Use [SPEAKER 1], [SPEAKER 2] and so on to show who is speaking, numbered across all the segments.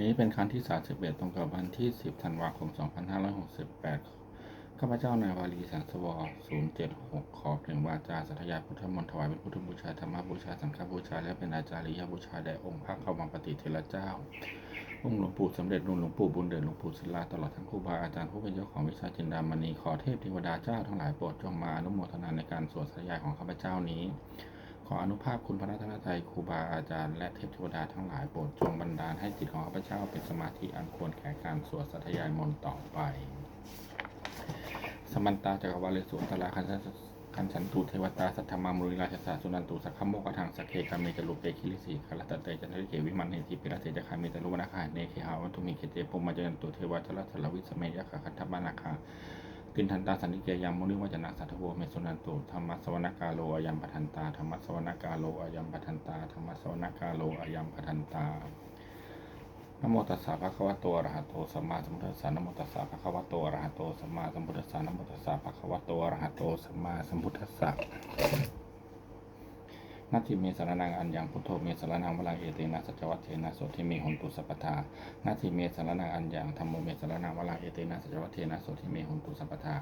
[SPEAKER 1] บัดนี้เป็นครั้งที่ 31 ตรงกับวันที่ 10 ธันวาคม 2568 ข้าพเจ้านาย วารีแสงสวร076 ขอเปล่งวาจาสัทยาพุทธมนต์ถวายเป็นพุทธบูชา ธรรมบูชา สังฆบูชา และเป็นอาจาริยบูชา แด่องค์พระขวังปฏิเทระเจ้า องค์หลวงปู่สมเด็จนุ่นหลวงปู่บุญเดินหลวงปู่ศิลา ตลอดทั้งครูบาอาจารย์ผู้เป็นเจ้าของวิชาจินดามณี ขอเทพเทวดาเจ้าทั้งหลายโปรดจงมาอนุโมทนาในการสวดสัทยาของข้าพเจ้านี้ ออนุภาพคุณพระรัตนตรัยครูบาอาจารย์และเทพเทวดาทั้งหลายโปรดจงบันดาลให้จิตของข้าพเจ้าเป็นสมาธิอันควรแก่การสวดสัทยายมนต์ต่อไป สมันตาจักรวาเลสุนตราคันสันคันสันตุเทวตาสัทธมามุริราชสาสุนันตุสักขโมกทังสักเคกามิจลุเปคิลิสีคาลตเตจันทริเกวิมันเนติปิระเตจคามิตรุวนาคาเนเคหาวันตุมิเกเตปุมมาจันตุเทวาชลชลวิสเมยะคาคันธมานาคา ตินทันตาสันนิเกยังมุนิวัจนะสัทธโวเมสุนันตุธรรมสวนกาโลอายัมปทันตาธรรมสวนกาโลอายัมปทันตาธรรมสวนกาโลอายัมปทันตานโมตัสสะภะคะวะโตอะระหะโตสัมมาสัมพุทธัสสะนโมตัสสะภะคะวะโตอะระหะโตสัมมาสัมพุทธัสสะนโมตัสสะภะคะวะโตอะระหะโตสัมมาสัมพุทธัสสะ นาทิเมสารนังอัญญังพุทโธเมสารนังวลังเอเตนะสัจวัตเทนะโสทิเมหนตุสัพทานาทีเมสารนังอัญญังธรรมโมเมสารนังวลังเอเตนะสัจวัตเทนะโสทิเมหนตุสัพทา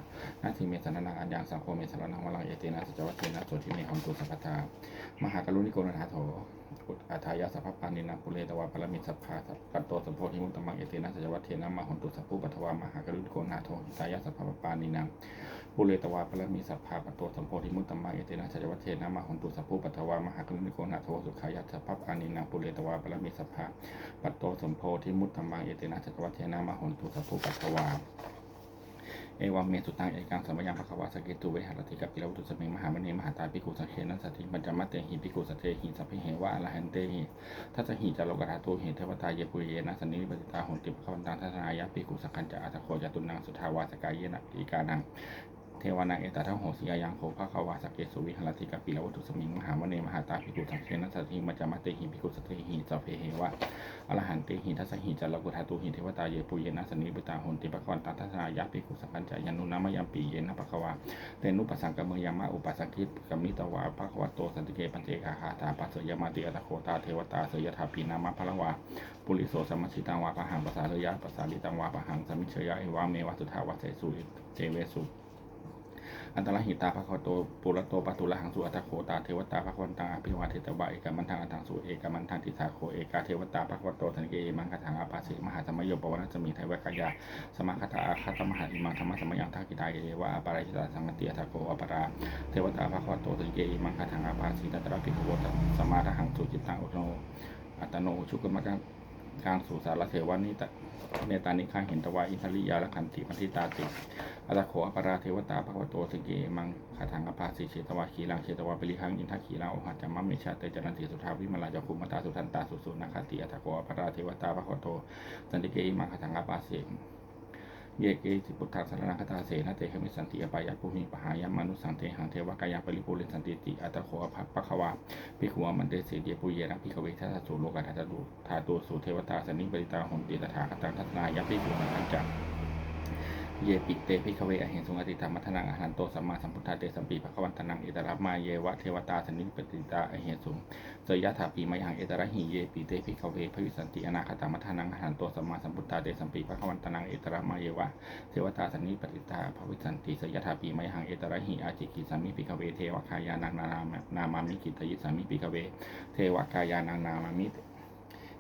[SPEAKER 1] นาทีเมสารนังอัญญังสังโฆเมสารนังวลังเอเตนะสัจวัตเทนะโสทิเมหนตุสัพทามหากรุณิโกณาโถอุตอาทายาสัพพปานินาปุเรตวาปรมิสัพพาสัพปัตโตสัมโพธิมุตตมังเอเตนะสัจวัตเทนะมหนตุสัพพุปัทวามหากรุณิโกณาโถหิตายาสัพพปานินา ปุเรตวาปรมิสัพพาปตโตสัมโพธิมุตตมังเอเตนะสัจวัตเทนะมาหุนตุสัพพุปัทวามหากรุณิโกณาโถสุขายาสัพพปานินาปุเรตวาปรมิสัพพาปตโตสัมโพธิมุตตมังเอเตนะสัจวัตเทนะมาหุนตุสัพพุปัทวาเอวังเมสุตังเอกังสัมยังภควาสเกตุเวหรติกับปิลวุตุสมิงมหามณีมหาตาปิกุสเคนัสติปัญจมัตเตหิปิกุสเตหิสัพเพเหวะอรหันเตหิทัสหิจโลกราโตหิเทวตาเยปุเยนะสันนิปติตาหุนติปะวันตังทัศนายะปิกุสังคัญจะอัตโคจตุนังสุทาวาสกายเยนะอีกานัง เทวนาเอตทังโหสียายังโคภภควาสเกสุวิหรติกับปิลวุตุสมิงมหามณีมหาตาปิกุสังเคนัสสติปัจมัตเตหิปิกุสเตหิสัพเพเหวะอรหันติหิทัสหิจัลกุธาตุหิเทวตาเยปุเยนะสนิปิตาหนติปะกวันตัทัสนายะปิกุสังกัญจายานุนามยามปีเยนะปะคะวาเตนุปสังกเมยามะอุปสังคิปกมิตวาภะคะวะโตสันติเกปัญเจกาหาตาปัสสยามาติอัตโคตาเทวตาเสยถาปีนามะพะละวาปุริโสสมมชิตังวาปะหังปะสาเลยะปะสาลิตังวาปะหังสมิชยะเอวาเมวะสุทาวะเสสุเจเวสุ อันตรหิตาภควโตปุระโตปตุละหังสุอัตโคตาเทวตาภควันตังอภิวาเทตวะเอกมันทังอันทังสุเอกมันทังทิสาโคเอกาเทวตาภควโตสันเกมังคถังอาปาสิมหาสมโยปวนาสมิไทยวกายาสมาคตาอาคาตมหาอิมังธรรมสมยังทักกิตาเอวะอปารชิตาสังกติอัตถโคอปราเทวตาภควโตสันเกมังคถังอาปาสิตัตระภิกขโวตสมาทหังสุจิตตังอุโนอัตโนชุกมกังการสุสารเทวานิต เนตานิฆาหินตวาอินทริยาละขันติปันธิตาติอัตโขอปราเทวตาภควโตสเกมังขาถังกภาสิเชตวาขีลังเชตวาปริหังอินทขีลังโอหัจจมัมมิชาเตจรันติสุทาวิมลาจคุมตาสุทันตาสุสุนาคติอัตโขอปราเทวตาภควโตสันติเกมังขาถังกภาสิ เยเกสิพุทธังสารนังคตาเสนะเตขมิสันติอปายะภูมิปหายัมมนุสังเตหังเทวกายาปริปุเรนสันติติอัตโขอภะควาภิกขุมันเตสีเดียปุเยนะภิกขเวทัสสุโลกาทัสดุธาตุสุเทวตาสนิปริตาหนติตถาคตังทัศนายะภิกขุนันจัง เยปิเตพิคเวอเหสุงอติธรรมัทนังอหันโตสัมมาสัมพุทธาเตสัมปีภควันตนังเอตระมาเยวะเทวตาสนิปติตาอเหสุงเสยยะถาปีมยังเอตระหิเยปิเตพิคเวพวิสันติอนาคตมัทนังอหันโตสัมมาสัมพุทธาเตสัมปีภควันตนังเอตระมาเยวะเทวตาสนิปติตาภวิสันติเสยยะถาปีมยังเอตระหิอาจิกิสามิปิคเวเทวคายานังนานานามามิกิตยิสามิปิคเวเทวคายานังนามามิ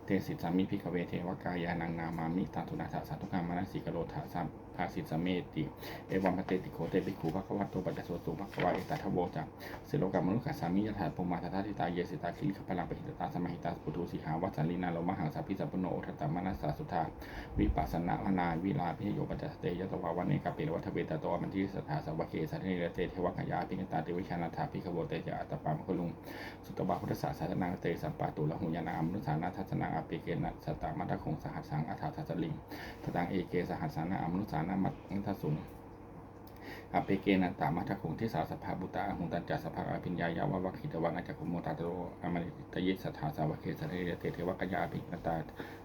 [SPEAKER 1] เตสิสามิพิกเวเทวกายานังนามามิตันตุนาสาสาทุกขามานาสิกโรธาสัม ภาสิสเมติ เอวัมปเตติโคเตปิคูภะคะวะโตปัจจโสตุภะคะวะเอตัทโวจักสิโลกามนุขัสสามิยถาปุมาทัตติตาเยสิตาคิลิขพลังปหิตตาสมหิตาปุถุสิหาวัสลินาโลมหังสัพพิสัพโนโอทัตตมนัสสาสุธาวิปัสสนาวนาวิลาพิโยปัจจเตยตวาวันเนกาเปรวัฏเวตโตมันทิสถาสวะเกสัทเนเตเทวกายาปิเนตาเตวิชานาถาพิขโวเตจะอัตปามคุลุงสุตบาพุทธศาสนาเตสัมปาตุละหุยานามนุสานาทัศนาอปิเกนะสตามัตคงสหัสสังอัฏฐทัสลิงทตังเอเกสหัสสานาอมนุสานามัตทัสสุงอเปเกนันตามัทคุงที่สาสภาบุตาหุงตันจัสภาอภิญญายาวะวัคิตวังอาจคุโมตาโตอมริตยิสัทธาสาวเคสเรเตเทวกยาภิกตา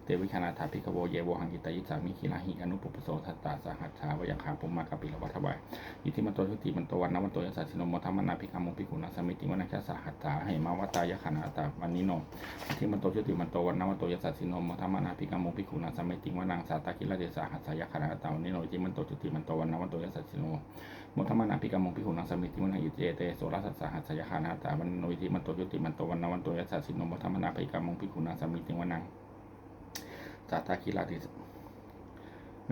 [SPEAKER 1] เตวิคานาถาภิกโวเยโวหังกิตายิสามิคิลาหิอนุปปโสทัตตาสหัสสาวยังคาปุมมากปิลวัฏวายอิทิมันโตชุติมันโตวันนวันโตยสัสสินโมทัมมนาภิกามุภิกุณาสมิติวนาคสหัตถาให้มาวตายขณาตาวันนิโนอิทิมันโตชุติมันโตวันนวันโตยสัสสินโมทัมมนาภิกามุภิกุณาสมิติวนาสาตากิลเดสหัสสายขณาตาวันนิโนอิทิมันโตชุติมันโตวันนวันโตยสัสสิโนมุทธมานาภิกรรมงพิขุนังสมิติมุนังอิเจเตโสรัสสหัสสยคานาตาวันโนอิทิมันโตยุติมันโตวันนวันโตยัสสะสินโนมุทธมานาภิกรรมงพิขุนังสมิติวนัง สัตตาคิราติ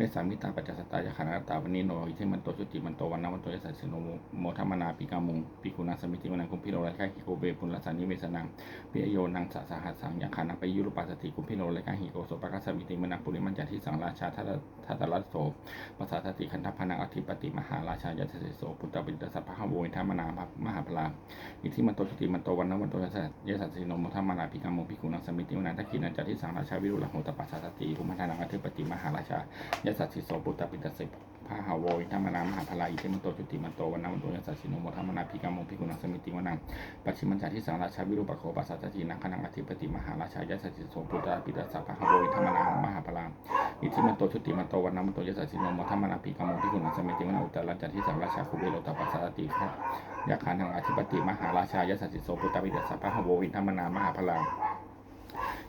[SPEAKER 1] เมสามิตาปัจจสตายคานาตาวันนี้โนอิทิมันโตชุติมันโตวันนวันโตยสสะสินโนโมทมนาภิกรรมงพิขุนังสมิติวนังคุมพิโรไลกาหิโกเบปุลลสันนิเวสนังปิยโยนังสะสหัสสังยาคานังไปยุรุปัสสติคุมพิโรไลกาหิโกโสปะกัสสมิติมนังปุริมันจันทิสังราชาทัตตรัสโสภาษาทติคันธพนังอธิปติมหาราชายาเสโสพุทธปิตสัพพะโวยธรรมนามหาพลาอิทิมันโตชุติมันโตวันนวันโตยสัสยสัสสิโนมธรรมนาภิกรรมโมภิกุณังสมิติวนันทกินันจัติสังราชาวิรุฬโหตปัสสติภู มิธานังอธิปติมหาราชายาสัสสิโสพุทธปิตสิพระหาโวยธรรมนามหาพลาอิทิมโตชุติมันโตวันนวันโตยสัสสิโนมธรรมนาภิกรรมโมภิกุณังสมิติวนังปัจฉิมันจัตติสังราชาวิรุปโคปัสสาตินังคนังอธิปติมหาราชายสัสสิโสพุทธปิตสัพพะโวยธรรมนามหาพลาอิทิมันโตชุติมันโตวันนมันโตยสัสสิโนมทัมมนาปีกามงพิกุณังสมิติวนาอุตตรัจันทิสังราชาคุเบโลตปัสสัติขะยาคานังอธิปติมหาราชายสัสสิโสปุตตปิเดสัพพะหโววิธรรมนามหาพลัง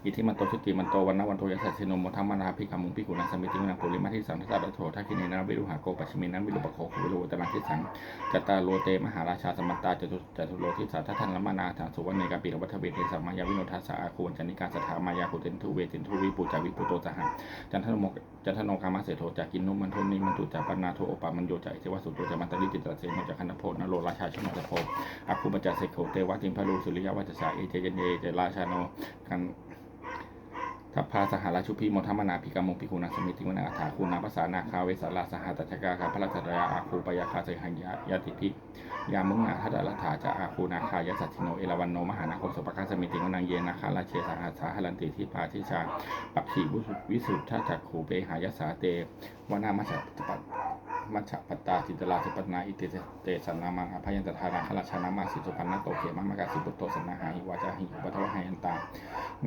[SPEAKER 1] อิทิมันโตชุติมันโตวันนวันโตยสัสสิโนมทัมมนาภิกามุงพิกุณังสมิติวนาปุริมาทิสังทัสสะโถทักขิเนนะวิรุหาโกปัชมินันวิรุปโคคุวิรุตนังทิสังจตตาโลเตมหาราชาสมัตตาจตุจตุโลทิสัทธันละมานาถาสุวรรณเนกาปิรวัฏเวเทสัมมายาวิโนทัสสะอาคูนจันิกาสถามายาคุเตนทุเวตินทุวิปุจาวิปุโตสหะจันทนโมจันทโนกามาเสโทจากกินนุมันโทนิมันตุจาปันนาโทโอปามันโยจากเทวสุโตจามันตริจิตรเสนจากคันโพนโลราชาชนตโพอคูปัจจเสโขเตวะติมพะลูสุริยวัจสาเอเจเยเนเจราชาโนกัน ทัพพาสหราชุพีโมทมนาภิกามงภิกุณาสมิติวนาถาคูนาภาษานาคาเวสาลาสหตัชกาคาพระราชรยาอาคูปยาคาเสหัญญายาติพิยามุงนาทัตรัฐาจะอาคูนาคายสัตถิโนเอราวันโนมหานาคมสปะคัสมิติวนังเยนาคาราเชสหัสาหลันติทิพาทิชาปักขีวิสุทธาจักขูเปหายสาเตวนามัจจปัตมัชฌะปัตตาจิตราสิปนาอิเตเตสันนามังอภัยันตทานาคลาชนามาสิสุปันนโตเขมะมะกาสิปุตโตสันนาหาหิวาจาหิวัทวะหายันตา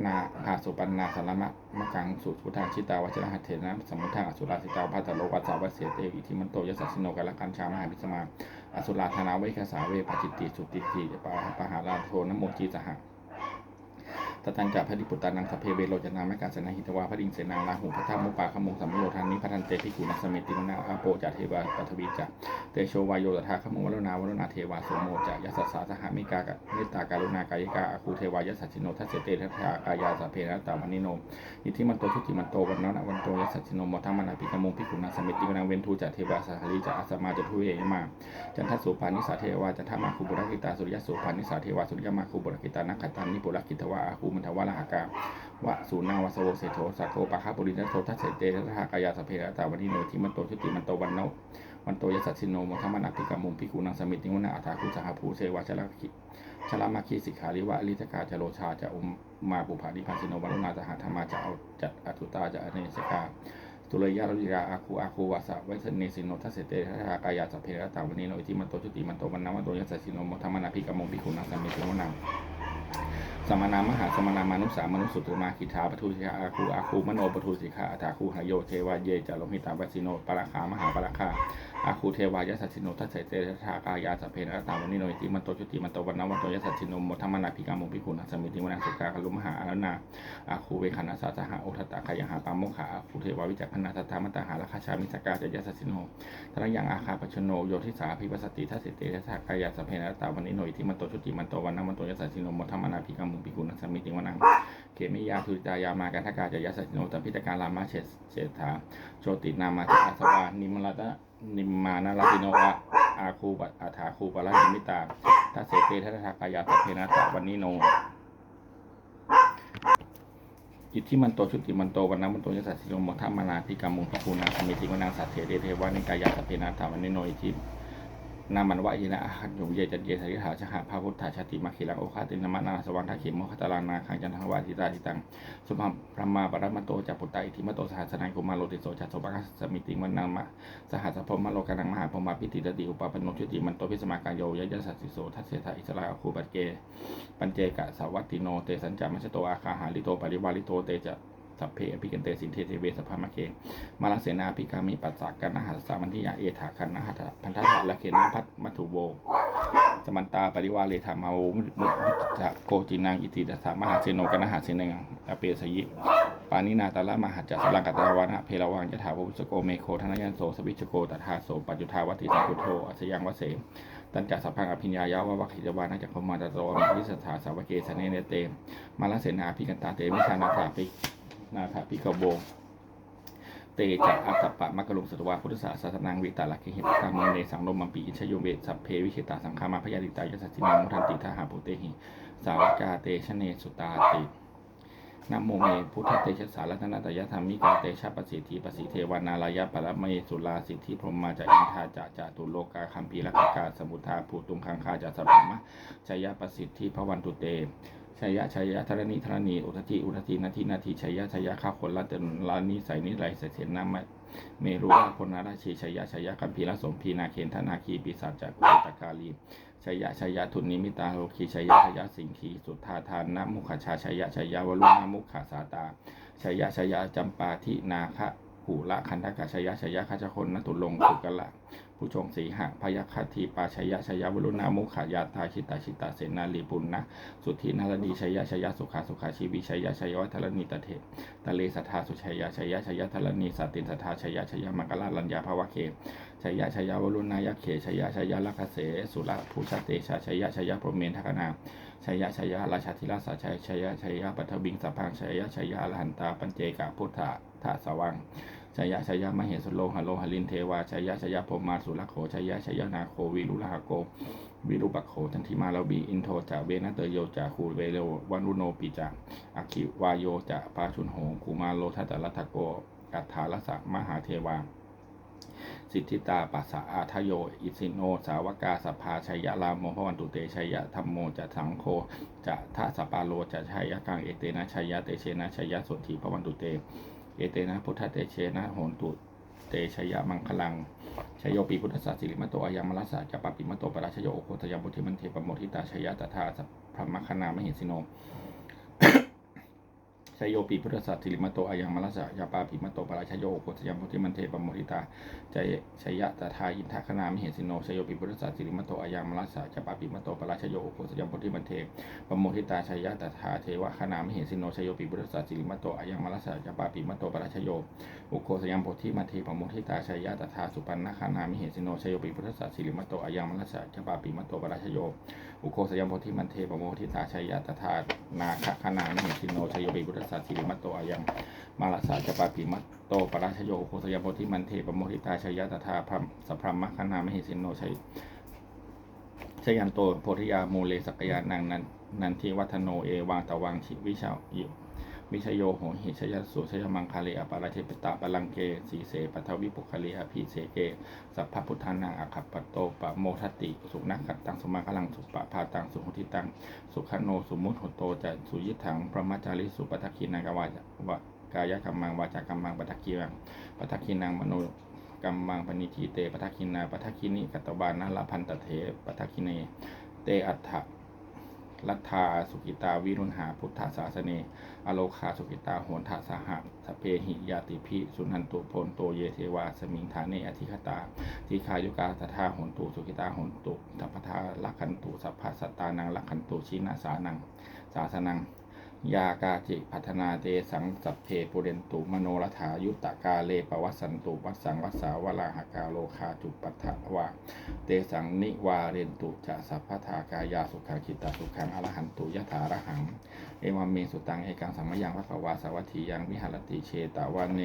[SPEAKER 1] นาภาสุปันนาสามะมะกังสุพุทธาชิตาวัชระหัตเถนะสมุทังอสุราสิตาวัตโลวัสสาวะเสเตอิทิมันโตยสัสสิโนกัลกันชามหาพิสมาอสุราธนาเวคสาเวปจิตติสุติติปะปะหาราโทนโมจีสหะ ตตัญจะพระดิปุตตานังสพเพเวโรจนามกาสนาหิตวาพระดิงเสนาลาหุพระธรรมุปาขมงสัมโลทานิพระทันเตพิกุณสเมติวนาอาโปจัเทวาปัทวีจะเตโชวายโยตถาขมงวรนาวรนาเทวาโสโมจะยสสสาสหมิกากะเมตตาการุณากายิกาอาคูเทวายสัจจิโนทัสเสเตทัทธากายาสเพนะตามันิโนอิทิมันโตทุติมันโตวันนะวันโตยสัจจิโนมทัมมนาปิกมงพิกุณสเมติวนาเวนทูจะเทวาสหลีจะอาสมาจะทุเยมาจันทสุปานิสาเทวาจันทมาคุบุรกิตาสุริยสุปานิสาเทวาสุริยมาคุบุรกิตานักขตันนิปุรกิตวะอาคูมันทวะละหากาวะสูนาวาสโวเสโทสักโคปะคาปุรินัสโททัสเสเตทัทากายาสเพระตาวันนิโนทิมันโตชุติมันโตวันโนวันโตยสัสสิโนมทัมมนาปิกามุมพิกุนังสมิติวนาอัฏฐาคุสหภูเสวะชลคิชลามาคีสิกขาริวะลิตกาจโรชาจะอมมาปุภานิพาสิโนวัลุนาสหาธรรมาจะเอาจัดอตุตาจะอเนสกาตุเลยยาลริยาอาคูอาคูวาสะไวสเนสิโนทัสเสเตทัทากายาสเพระตาวันนิโนทิมันโตชุติมันโตวันนวันโตยสัสสิโนมทัมมนาปิกามุมพิกุนังสมิติวนา สมณามหาสมณามานุสามนุสุตมาคิทาปทุสิกาอาคูอาคูมโนปทุสิกาอัฏฐาคูหายโยเทวาเยจาโลหิตาวัสิโนปราคามหาปราคาอาคูเทวายสัสสิโนทัสเสเตทัทากายาสเพนะตาวันนิโนติมันโตชุติมันโตวันนาวันโตยสัสสิโนมทัมมนาภิกามงภิกุณสมิติวนาสุกาคลุมหาอรนาอาคูเวคณาสาสหาโอทัตตาขยหาปามโมขาอาคูเทวาวิจักขณาสัทธามัตตาหาราคาชามิสกาจยสัสิโนทรังยังอาคาปชโนโยทิสาภิปัสสติทัสเสเตทัทากายาสเพนะตาวันนิโนติมันโตชุติมันโตวันนาวันโตยสัสสิโนมทัมมนาภิกามงภิกุณสมิติวนาเกมิยาทุตายามากันทกาจะยัสสิโนตพิตการามาเชสเชษฐาโชตินามาทิอาสวานิมลตะนิมมานาลาติโนวะอาคูปัตอาถาคูปะละนิมิตาทัสเสเตทัตถากายาตเพนะตะวันนิโนอิทธิมันโตชุติมันโตวันนั้นมันโตยัสสิโนมทัมมานาพิกามุงพระคูนาสมิติวนาสัตเถเดเทวานิกายาตเพนะตะวันนิโนอิทธิ นามันวะยินะอาหันยมเยจันเยสริหาชหะพาพุทธาชาติมาคิลังโอคาตินามานาสวังทาขิมโมคตาลานาคังจันทวาทิตาทิตังสุภมพรมาปรมาโตจัปุตตาอิทิมโตสหัสนังกุมาโลติโสจัตโสปะกัสสมิติมันนังมะสหัสพมมโลกานังมหาพรมาพิติตติอุปปันโนชุติมันโตพิสมากายโยยะสัสสิโสทัสเสธาอิสราคูปัจเกปัญเจกะสาวัตติโนเตสัญจามัชโตอาคาหาลิโตปริวาลิโตเตจะ สัพเพอภิกันเตสินเทเทเวสภามะเกมาลเสนาภิกามิปัสสากันนหัสสามันทิยาเอถาคันนหัตถพันธะละเคนพัทมัทุโวสมันตาปริวาเลธามาโวมุมุจะโกจินังอิติดัสสามหาเสโนกันหาเสนังอเปสยิปานินาตาละมหาจัสลังกัตตาวานะเพลวังยถาวุสโกเมโคธนยันโสสวิชโกตถาโสปัจจุทาวัติตาพุโธอัสยังวเสตันจัสัพพังอภิญญายาวะวัคขิจวานัจจพมาตโตมิวิสถาสาวเกสเนเนเตมาลเสนาภิกันตาเตมิชานาถาปิ นาถาปิกโบเตจะอัตตปะมักกลุงสตวาพุทธศาสนาวิตาลักขิหิตามุเนสังโลมัมปีอิชโยเวสัพเพวิเชตาสังฆามาพยาติตายสัสสินังมุทันติทาหาปุเตหิสาวกาเตชะเนสุตาตินะโมเมพุทธเตชะสารตนาตยธรรมิกาเตชะปสิทธิปสิเทวานารายะปรมเมสุลาสิทธิพรหมาจะอินทาจะจตุโลกาคัมพีลักกาสมุทาภูตุงคังคาจะสัพพมะชยปสิทธิพระวันตุเต ชัยยะชัยยะธรณีธรณีอุทธิอุทธินาทีนาทีชัยยะชัยยะข้าคนละเตนลานิใส่นิไรเสถียรนามะเมรุราพนราชีชัยยะชัยยะกัมพีละสมพีนาเคนธนาคีปีศาจจักรุตกาลีชัยยะชัยยะทุนนิมิตาโลคีชัยยะชัยยะสิงคีสุทธาทานนะมุขชาชัยยะชัยยะวลุนามุขขาสาตาชัยยะชัยยะจำปาทินาคะหูละคันธกะชัยยะชัยยะขจคนนตุลงสุกละ ผู้ชงสีหะพยาคาทีปาชยะชยะวรุณามุขายาตาชิตาชิตาเสนาลีปุณนะสุทธินารดีชยะชยะสุขาสุขาชีวิชยะชยวัทรณีตเทตะเลสัทธาสุชยะชยะชยะทรณีสัตตินสัทธาชยะชยะมังกลาลัญญาภวะเคชยะชยะวรุณายะเขชยะชยะลักเสสุระภูชเตชะชยะชยะพรหมเมนทกนาชยะชยะราชาธิราชชัยชยะชยะปัทวิงสัพพังชยะชยะอรหันตาปัญเจกะพุทธะทะสวัง ชยะชยะมเหสุโลหะโลหะลินเทวาชยะชยะพรมาสุรโขชยะชยะนาโควิรุลหะโก วิรุปัโขจันทิมาลาบีอินโทจะเวนะเตโยจะคูเวโลวันุโนปิจะอคิวายโยจะปาชุนโหกุมาโลทัตตะรัตโกกัตถาลสะมหาเทวาสิทธิตาปัสสะอาทโย อิสิโน สาวกาสภาชัยยะรามโมพวันตุเตชัยยะธรรมโมจะสังโฆจะทะสปาโลจะชัยยะกังเอเตนะชัยยะเตเชนะชัยยะสุทธิพวันตุเต เอเตนะพุทธเตเชนะโหนตุเตชยมังคลังชยโยปีพุทธศาสสิริมโตอายามรัสสะจะปปิมโตปราชโยโอโคทยามบุธิมันเทปโมทิตาชยะตถาสัพพมคณามหิสิโน ชยโยปีพุทธศาสสิริมโตอายังมรัสะยาปาปิมโตปราชโยโอโคทยามบุทธิมันเทปโมทิตาจยชยะตถาอินทคณามเหสิโนชยโยปีพุทธศาสสิริมโตอายังมรัสสะจะปปิมโตปราชโยโอโคทยามบุทธิมันเทปโมทิตาชยยะตถาเทวะขนามเหสิโนชยโยปิบุรสสะสิริมโตอายังมรัสสะปาปิมโตปราชโยอุโคสยามโพธิมาเทปโมทิตาชยยะตถาสุปันนคานามิหิสิโนชยโยปิบุรสสะสิริมโตอายังมรัสสะปาปิมโตปราชโยอุโคสยามโพธิมันเทปโมทิตาชยยะตถานาคขนามิหิสิโนชยโยปิบุรสสาสิริมโตอายังมรัสาจปาปิมัตโตปราชโยโคสยาโพธิมันเทปโมทิตาชยยะตถาพรมสัพพมคนามหิสินโนชัยชยันโตโพธิยาโมเลสกยานังนันนันทิวัฒโนเอวังตะวังชิวิชายิ วิชโยโหหิชยสุชยมังคาเลอปาราเทปตะปลังเกสีเสปัทวิปุคลิอภิเสเกสัพพพุทธานังอคัปปโตปะโมทติสุนักขัดตังสุมาคลังสุปะพาตังสุหุทิตังสุขโนสุมุตโหโตจะสุยิทังพระมัจจาริสุปทักขินังกวาจวะกายกรรมังวาจากรรมังปทักขีนังปทักขินังมโนกัมมังปณิทีเตปทักขินาปทักขินิกัตตวานาลพันตเถปทักขิเน เตอัฏฐ ลัทธาสุกิตาวิรุณหาพุทธาศาสเนอโลคาสุกิตาโหนทาสหะสเพหิยาติพิสุนันตุโพนโตเยเทวาสมิงฐานเนอธิคตาทีคายุกาตถาโหนตุสุกิตาโหนตุสัพพทาลักขันตุสัพพสัตตานังลักขันตุชินาสานัง สาสนัง ยากาจิพัฒนาเตสังสัพเพปุเรนตุมโนรัฐายุตตะกาเลปวัสสันตุวัสสังวัสสาวลาหกาโลคาจุปัฏฐวาเตสังนิวาเรนตุจะสัพพทากายาสุขังคิตาสุขังอรหันตุยะถาระหัง เอวามเมสุตังเอกังสัมมยังวัสวาสวัตถียังวิหารติเชตาวาเน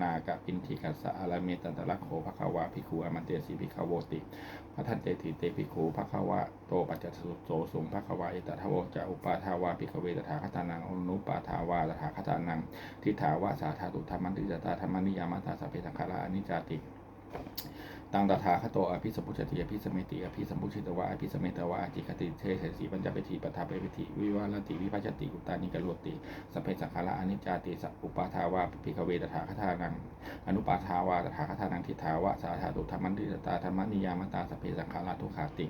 [SPEAKER 1] นากะปินทิกัสสะอารเมตันตะละโขภควาภิกขุอมันเตสีภิกขโวติพระทันเตติเตภิกขุภควะโตปัจจสุโสสุงภควาเอตทะโวจะอุปาทาวาภิกขเวตถาคตานังอนุปาทาวาตถาคตานังทิฏฐาวาสาธาตุธรรมันติจตาธรรมนิยามัตาสะเพสังขาราอนิจจติ ตังตถาคตโตอภิสัมพุชติอภิสมเมติอภิสัมพุชิตวะอภิสมเมตวะอจิคติเทเสสีปัญจเปทีปทาเปิธิวิวาลติวิภัชติกุตานิกโลติสพเพสังขาระอนิจจาติสัพอุปาทาวาปิกเวตถาคทานังอนุปาทาวาตถาคทานังทิฏฐาวะสาธาตุธรรมันติตาธรรมนิยามตาสพเพสังขาระทุขาติ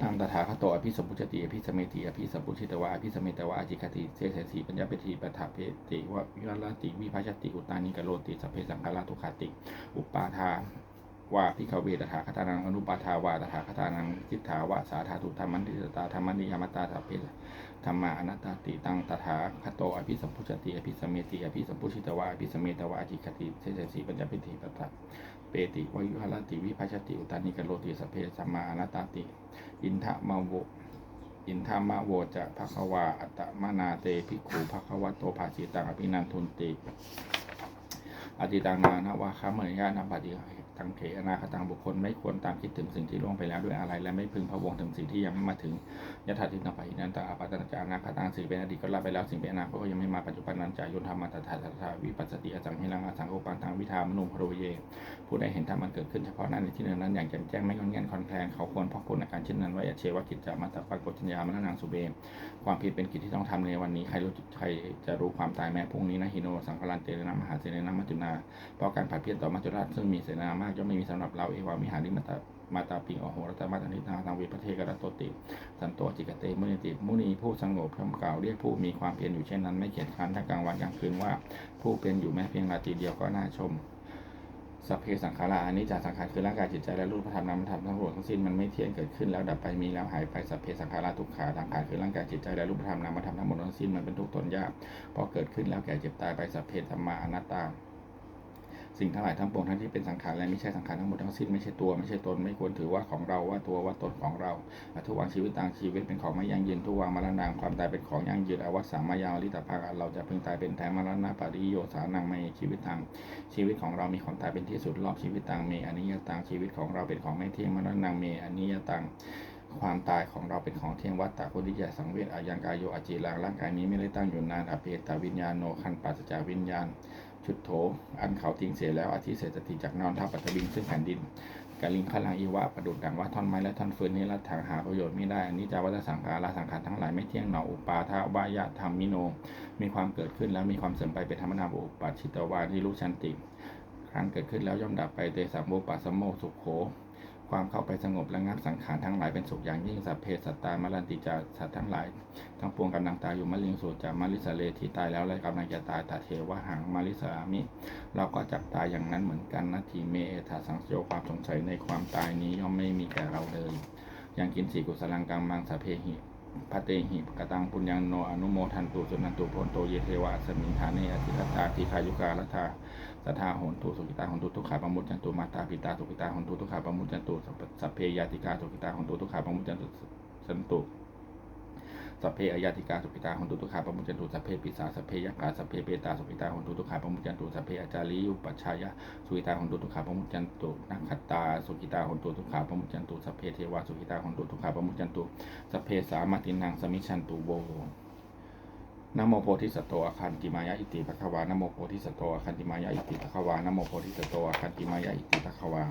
[SPEAKER 1] ตังตถาคตโตอภิสมพุชติอภิสมเมติอภิสมพุชิตวะอภิสมเมตวะอจิคติเทเสสีปัญจเปทีปทาเปติวะวิวาลติวิภัชติกุตานิกโลติสพเพสังขารทุขาติ อุปาทา ว่าพิขเวตถาคตานังอนุปาทาวาตถาคตานังทิฏฐาวะสาธาตุธรรมันติตาธรรมนิยามตาสัพเพธรรมาอนัตตาติตังตถาคโตอภิสัมพุชติอภิสเมติอภิสัมพุชิตวะอภิสเมตวะอจิคติเสสสีปัญจปิติปตะเปติวายุหลติวิภัชติอุตานิกโลติสพเพสัมมาอนัตตาติ อินทะมาโวอินทามะโวจะภควาอัตมนาเตภิกขุภควโตภาสิตังอภินันทุนติ อติตังนานะวาคามริยานาปฏิทังเถอนาคตังบุคคลไม่ควรตามคิดถึงสิ่งที่ล่วงไปแล้วด้วยอะไร และไม่พึงพะวงถึงสิ่งที่ยังไม่มาถึงยถาทินปะหินันตาปาตนาจานาคตังสิ่งเป็นอดีตก็ลาไปแล้วสิ่งเป็นอนาคตก็ยังไม่มาปัจจุบันนั้นจายุนธรรมตถาตถาวิปัสสติอสังหิรังอสังโอปังทางวิธามนุมพโรเย ผู้ใดเห็นธรรมมันเกิดขึ้นเฉพาะหน้าในที่นึ่งนั้นอย่างแจ่มแจ้งไม่งอนแงนคอนแคลนเขาควรพอกพูนอาการเช่นนั้นไว้อเชวกิจจามาตาปากฏัญญามนนางสุเบมความผิดเป็นกิจที่ต้องทำในวันนี้ใครรู้ใครจะรู้ความตายแม้พรุ่งนี้นะฮิโนสังฆลันเตนะมหาเสนนะมัจจุนาเพราะการผัดเพี้ยนต่อมัจจุราชซึ่งมีเสนามากย่อมไม่มีสำหรับเราเอวามิหาริมาตามาตาปิงอโหรตมาตานิทาทางเวประเทกรตโตติ สันโตจิกเตมุนิติมุนีผู้สงบคำกล่าวเรียกผู้มีความเพียรอยู่เช่นนั้นไม่เกียจค้านทั้งกลางวันกลางคืนว่า ผู้เป็นอยู่แม้เพียงนาทีเดียวก็น่าชมสัพเพสังขาราอันนี้จากสังขารคือร่างกายจิตใจและรูปธรรมนามธรรมทั้งปวงทั้งสิ้นมันไม่เที่ยงเกิดขึ้นแล้วดับไปมีแล้วหายไปสัพเพสังขาราทุกขาสังขารคือร่างกายจิตใจและรูปธรรมนามธรรมทั้งหมดทั้งสิ้นมันเป็นทุกข์ทนยากพอเกิดขึ้นแล้วแก่เจ็บตายไปสัพเพธรรมาอนัตตา สิ่งทั้งหลายทั้งปวงทั้งที่เป็นสังขารและไม่ใช่สังขารทั้งหมดทั้งสิ้นไม่ใช่ตัวไม่ใช่ตนไม่ควรถือว่าของเราว่าตัวว่าตนของเราทุกวันชีวิตต่างชีวิตเป็นของไม่ยั่งยืนทุกวันมรณะความตายเป็นของยั่งยืนอวัตสามายาลิตาภาเราจะพึงตายเป็นแท้มรณะปริโยสานังไม่ชีวิตทางชีวิตของเรามีความตายเป็นที่สุดรอบชีวิตต่างเมอนิยตังชีวิตของเราเป็นของไม่เที่ยงมรณะเมอนิยตังความตายของเราเป็นของเที่ยงวัฏฏะพุทธิยสังเวชอายังกายโยอาจีรังร่างกายนี้ไม่ได้ตั้งอยู่นานอเพตาวิญญาณโนคันปัสจาวิญญาณ ชุดโถ อันเขาทิ้งเสียแล้วอาทิเศษฐีจากนอนทับปัตตบิงซึ่งแผ่นดินกาลิงพลังอีวะประดุดดังว่าท่อนไม้และท่อนฟืนนี้ละทางหาประโยชน์ไม่ได้อันนี้จาวัฏสังขารสังขารทั้งหลายไม่เที่ยงหนออุปาทาวายะธรรมมิโน มีความเกิดขึ้นแล้วมีความเสื่อมไปเป็นธรรมนาบุปปัชชิตวานิรุชันติครั้งเกิดขึ้นแล้วย่อมดับไปเตสัมโมปัสสมโมสุขโข ความเข้าไปสงบระงับสังขารทั้งหลายเป็นสุขอย่างยิ่งสัพเพสัตตามรันติจาสัตว์ทั้งหลาย ทั้งปวงกำลังตายอยู่มะลิงสูจามาริสาเลที่ตายแล้วและกำลังจะตายตาเทวะหังมาริสามิ เราก็จับตายอย่างนั้นเหมือนกันนาทีเมเอธาสังโยความสงสัยในความตายนี้ย่อมไม่มีแก่เราเลยยังกินสีกุสลังกังมังสพเพหิพระเตหิกตังปุญญังโนอนุโมทันตุสุนันตุโพนโตเยเทวะสมิงธาเนอธิคตาทีคายุกาลทา สัทธาโหนตุสุกิตาโหนตุทุกขาปมุจจันตุมาตาปิตาสุกิตาโหนตุทุกขาปมุจจันตุสัพเพยาติกาสุกิตาโหนตุทุกขาปมุจจันตุสันตุสัพเพอายาติกาสุกิตาหนตุทุกขาปมุจจันตุสัพเพปิสาสัพเพยักขาสัพเพเปตาสุกิตาหนตุทุกขาปมุจจันตุสัพเพอาจาริยุปัชชายะสุกิตาหนตุทุกขาปมุจจันตุนักขตาสุกิตาหนตุทุกขาปมุจจันตุสัพเพเทวาสุกิตาหนตุทุกขาปมุจันตุสัพเพสามาตินังสมิชันตุโว นโมโพธิสัตโตอาคันติมายะอิติภควานโมโพธิสัตโตอาคันติมายะอิติภควานโมโพธิสัตโตอาคันติมายะอิติภควา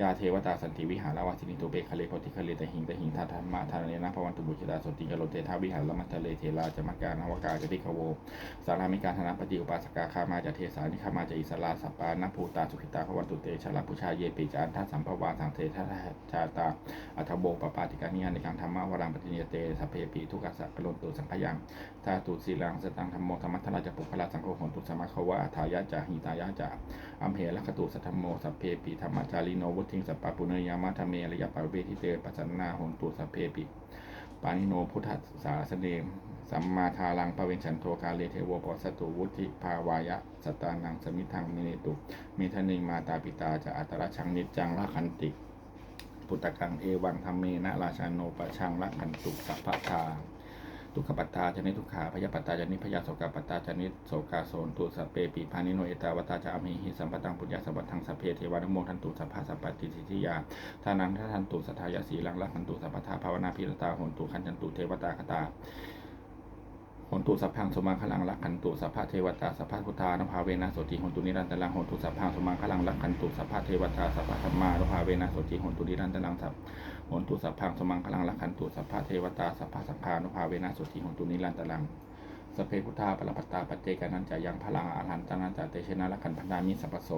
[SPEAKER 1] ยาเทวตาสันติวิหารวาสินิตุเบคะเลโพธิคะเลตหิงตหิงทัธรรมะทานเนนะภวันตุบุจิตาสติกโลเตทาวิหารละมัตทะเลเทลาจมักการนวกาจติขโวสารามิการธนปฏิอุปาสกาคามาจะเทสานิคามาจะอิสลาสปานภูตาสุขิตาภวันตุเตชลาพุชาเยปิจานทัสสัมภวาสังเททัชาตาอัทโบปปาติกานิยาในการธรรมะวรังปฏิเนเตสัพเพปีทุกัสสะกโลตุสังขยังทาตุสีลังสตังธรรมโมธรรมัทราจะปุพละสังโฆโหนตุสมะขวะทายาจาหิตายาจาอัมเหลัคตุสัทธมโมสัพเพปีธรรมจาริโนวุทิงสัปปะปุเนยามะธรรมเมระยะปารเวทิเตปัสนาหนตุสัพเพปิปานิโนพุทธสาสเนมสัมมาทารังปเวนฉันโทกาเลเทวปสตุวุธิภาวายะสตานังสมิทังมิเนตุเมทนิงมาตาปิตาจะอัตระชังนิจจังละคันติ ปุตตะกังเอวังธรรมเมนะราชาโนปะชังละคันตุสัพพะทา ทุกขปัตตาจนิทุกขาพยาปัตตาจนิพยาโสกปัตตาจนิโสกาโสนตุสเปปีพานิโนเอตาวตาจะอมิหิสัมปตังปุญญาสัพพทังสเพเทวานโมทันตุสัพพะสัพปติสิทธิยาทานังทัทันตุสัทธายาสีลังละทันตุสัพพทาภาวนาพิรตาโหนตุขันจันตุเทวตาคตา หนตุสัพพังสมังคลังรักขันตุสัพพะเทวตาสัพพะพุทธานุภาเวนะโสติหนตุนิรันตรังหนตุสัพพังสมังคลังรักขันตุสัพพะเทวตาสัพพะธรรมานุภาเวนะโสติหนตุนิรันตรังสัพหนตุสัพพังสมังคลังรักขันตุสัพพะเทวตาสัพพะสัพพานุภาเวนะโสติหนตุนิรันตรังสเพพุทธาปรปัตตาปัจเจกานันจะยังพลังอาหันตันันจะเตชนะรักขันพันธามิสัพโส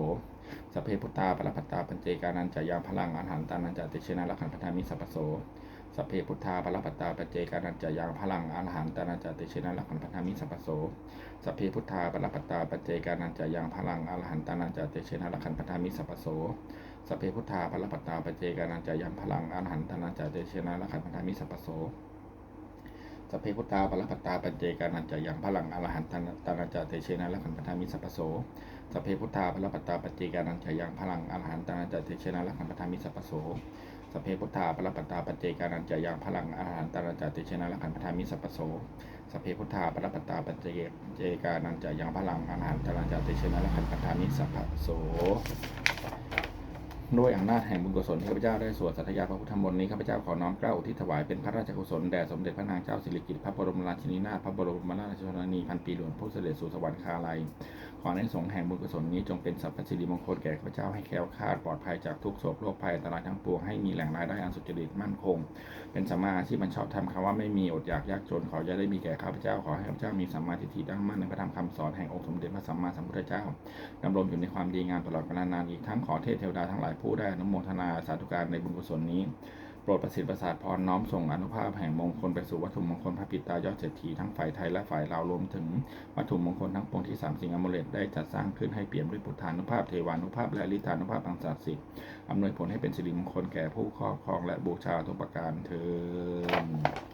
[SPEAKER 1] สเพพุทธาปรปัตตาปัจเจกานันจะยังพลังอาหันตันันจะเตชนะรักขันพันธามิสัพพโส สัพเพพุทธาปรปัตตาปเจกานันจะยังพลังอรหันตานันจติเชนะลักขันพันธามิสัพพโสสัพเพพุทธาปรปัตตาปเจกานันจะยังพลังอรหันตานันจติเชนะลักขันพันธามิสัพพโสสัพเพพุทธาปรปัตตาปเจกานันจะยังพลังอรหันตานันจติเชนะลักขันพันธามิสัพพโสสัพเพพุทธาปรปัตตาปเจกานันจะยังพลังอรหันตานันจะติเชนะลักขันพันธามิสัพพโสสัพเพพุทธาปรปัตตาปเจกานันจะยังพลังอรหันตานันจะติเชนะลักขันพันธามิสัพพโส สเพพุทธาปรปัตตาปัจเจกานันจะยังพลังอาหารตานันจติเชนะลักขันพธามิสัพโสสเพพุทธาปรปัตตาปัจเจเจกานันจะยังพลังอาหารตานันจติเชนะลักขันพธามิสัพพโสด้วยอำนาจแห่งบุญกุศลที่ข้าพเจ้าได้สวดสัตยาพระพุทธมนต์นี้ข้าพเจ้าขอน้อมเกล้าอุทิศถวายเป็นพระราชกุศลแด่สมเด็จพระนางเจ้าสิริกิติ์พระบรมราชินีนาถพระบรมราชชนนีพันปีหลวงผู้เสด็จสู่สวรรคาลัย ขอในสงแห่งบุญกุศลนี้จงเป็นสัพพสิริมงคลแก่ข้าพเจ้าให้แคล้วคลาดปลอดภัยจากทุกโศกโรคภัยอันตรายทั้งปวงให้มีแหล่งรายได้อันสุจริตมั่นคง เป็นสัมมาอาชีพบรรชอบธรรมคำว่าไม่มีอดอยากยากจนขอจะได้มีแก่ข้าพเจ้าขอให้ข้าพเจ้ามีสัมมาทิฏฐิตั้งมั่นในพระธรรมคำสอนแห่งองค์สมเด็จพระสัมมาสัมพุทธเจ้าดำรงอยู่ในความดีงามตลอดกาลนานอีกทั้งขอเทพเทวดาทั้งหลายผู้ได้อนโมทนาสาธุการในบุญกุศลนี้ โปรดประสิทธิ์ประสาทพรน้อมส่งอนุภาพแห่งมงคลไปสู่วัตถุมงคลพระปิตายอดเศรษฐีทั้งฝ่ายไทยและฝ่ายลาวรวมถึงวัตถุมงคลทั้งปวงที่สามสิ่งอมเลตได้จัดสร้างขึ้นให้เปี่ยมด้วยพุทธานุภาพเทวานุภาพและลิธานุภาพอันศักดิ์สิทธิ์อำนวยผลให้เป็นสิริมงคลแก่ผู้ครอบครองและบูชาทุกประการเถิด